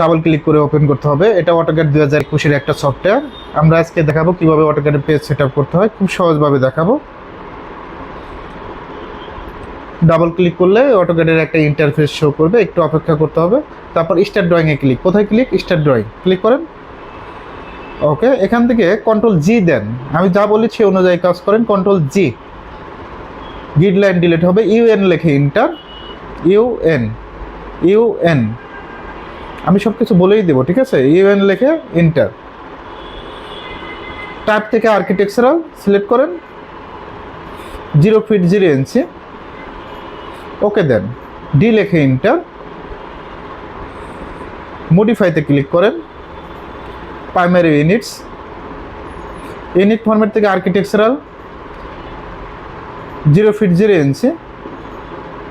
Double click করে open করতে হবে। এটা অটোক্যাড দুই হাজার একুশের একটা সফটওয়্যার। আমরা আজকে দেখাবো কীভাবে অটোক্যাডের পেজ সেট করতে হয়। খুব সহজভাবে দেখাবো। ডাবল ক্লিক করলে অটোক্যাডের একটা ইন্টারফেস শো করবে। একটু অপেক্ষা করতে হবে। তারপর স্টার ড্রয়িংয়ে ক্লিক কোথায় ক্লিক স্টার ড্রয়িং ক্লিক করেন। ওকে, এখান থেকে কন্ট্রোল জি দেন। আমি যা বলি সে অনুযায়ী কাজ করেন। Control G grid line delete হবে। ইউএন লেখে ইন্টার ইউএন ইউএন আমি সব কিছু বলেই দেবো, ঠিক আছে? ইউএন লেখে ইন্টার ট্যাব থেকে আর্কিটেকচারাল সিলেক্ট করেন। Zero feet zero inch okay then D লেখে ইন্টার মডিফাইতে ক্লিক করেন। প্রাইমারি ইউনিটস ইউনিট ফরম্যাট থেকে architectural zero feet zero inch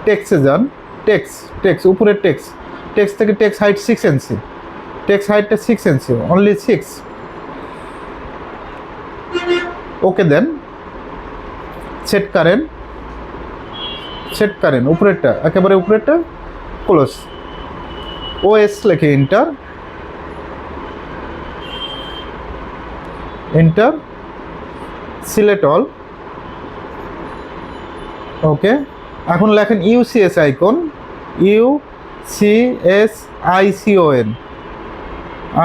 টেক্সে যান। টেক্স টেক্স উপরের টেক্স টেক্স থেকে text height six inch text হাইটটা six NC only six okay then set current set current উপরেরটা, একেবারে উপরেরটা ক্লোজ ওএস লেখে enter enter select all okay এখন লেখেন UCS icon U C S I C O N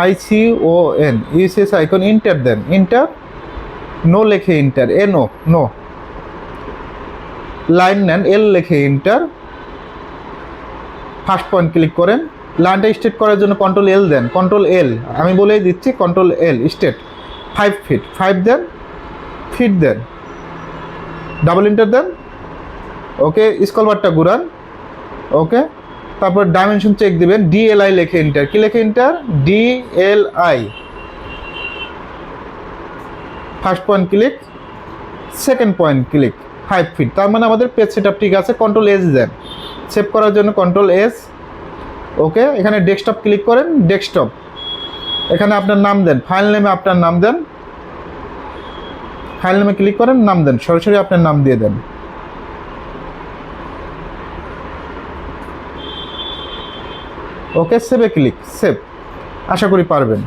I C O N UCS icon enter then enter no লেখে enter A no no line নেন L লেখে inter first point click করেন। লাইনটা state করার জন্য control এল দেন। Control এল আমি বলেই দিচ্ছি control L state five feet five then feet then double enter then okay স্কলবারটা ঘুরান। ওকে তারপর ডাইমেনশন চেক দিবেন ডিএলআই লেখে ইন্টার কি লেখে enter DLI first point click second point click five feet তার মানে আমাদের পেজ সেট ঠিক আছে কন্ট্রোল এস দেন। সেভ করার জন্য কন্ট্রোল এস ওকে এখানে ডেস্কটপ ক্লিক করেন ডেস্কটপ এখানে আপনার নাম দেন ফাইল নেমে আপনার নাম দেন। ফাইল নেমে ক্লিক করেন, নাম দেন। সরাসরি আপনার নাম দিয়ে দেন। ওকে সেভে ক্লিক সেভ। আশা করি পারবেন।